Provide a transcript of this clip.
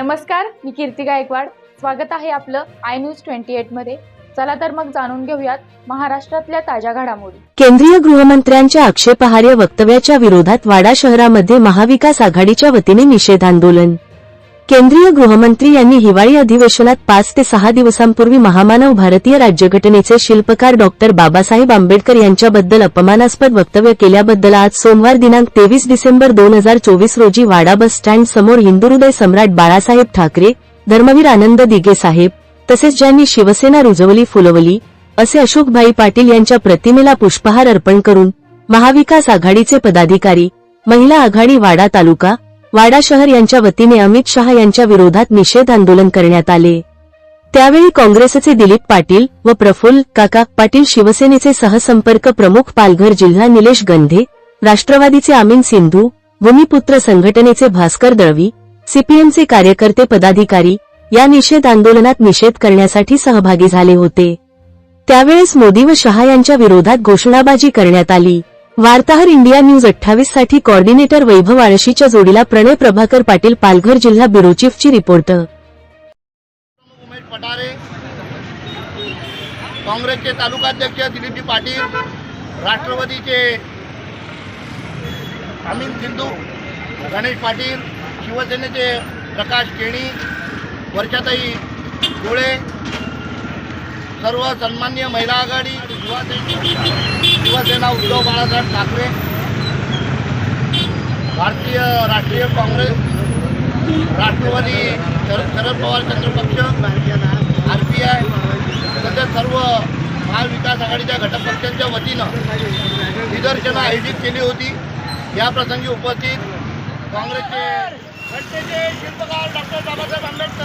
नमस्कार मी कीर्ती गायकवाड. स्वागत आहे आपलं आय न्यूज ट्वेंटी एटमध्ये चला तर मग जाणून घेऊयात महाराष्ट्रातल्या ताज्या घडामोडी. केंद्रीय गृहमंत्र्यांच्या आक्षेपार्ह वक्तव्याच्या विरोधात वाडा शहरामध्ये महाविकास आघाडीच्या वतीने निषेध आंदोलन केंद्रीय गृहमंत्री यांनी हिवाळी अधिवेशनात पाच ते सहा दिवसांपूर्वी महामानव भारतीय राज्यघटनेचे शिल्पकार डॉक्टर बाबासाहेब आंबेडकर यांच्याबद्दल अपमानास्पद वक्तव्य केल्याबद्दल आज सोमवार दिनांक तेवीस डिसेंबर दोन हजार चोवीस रोजी वाडा बस स्टँड समोर हिंदुहृदय सम्राट बाळासाहेब ठाकरे धर्मवीर आनंद दिगे साहेब तसेच ज्यांनी शिवसेना रुजवली फुलवली असे अशोकभाई पाटील यांच्या प्रतिमेला पुष्पहार अर्पण करून महाविकास आघाडीचे पदाधिकारी महिला आघाडी वाडा तालुका वाडा शहर यांच्या वतीने अमित शहा यांच्या विरोधात निषेध आंदोलन करण्यात आले. त्यावेळी काँग्रेसचे दिलीप पाटील व प्रफुल्ल काका पाटील शिवसेनेचे सहसंपर्क प्रमुख पालघर जिल्हा निलेश गंधे राष्ट्रवादीचे आमीन सिंधू भूमिपुत्र संघटनेचे भास्कर दळवी सीपीएमचे कार्यकर्ते पदाधिकारी या निषेध आंदोलनात निषेध करण्यासाठी सहभागी झाले होते. त्यावेळेस मोदी व शहा यांच्या विरोधात घोषणाबाजी करण्यात आली. वार्ताहर इंडिया न्यूज अठ्ठावीससाठी कॉर्डिनेटर वैभव आळशीच्या जोडीला प्रणय प्रभाकर पाटील पालघर जिल्हा ब्युरो चीफची रिपोर्ट. उमेश पठारे काँग्रेसचे तालुकाध्यक्ष दिलीपजी पाटील राष्ट्रवादीचे अमित सिंधू गणेश पाटील शिवसेनेचे प्रकाश केणी वर्षाताई डोळे सर्व सन्मान्य महिला आघाडी युवा शिवसेना उद्धव बाळासाहेब ठाकरे भारतीय राष्ट्रीय काँग्रेस राष्ट्रवादी शरद शरद पवार चंद्रपक्ष आर पी आय तसेच सर्व महाविकास आघाडीच्या घटक पक्षांच्या वतीनं निदर्शनं आयोजित केली होती. या प्रसंगी उपस्थित काँग्रेसचे घटनेचे शिल्पकार डॉक्टर बाबासाहेब आंबेडकर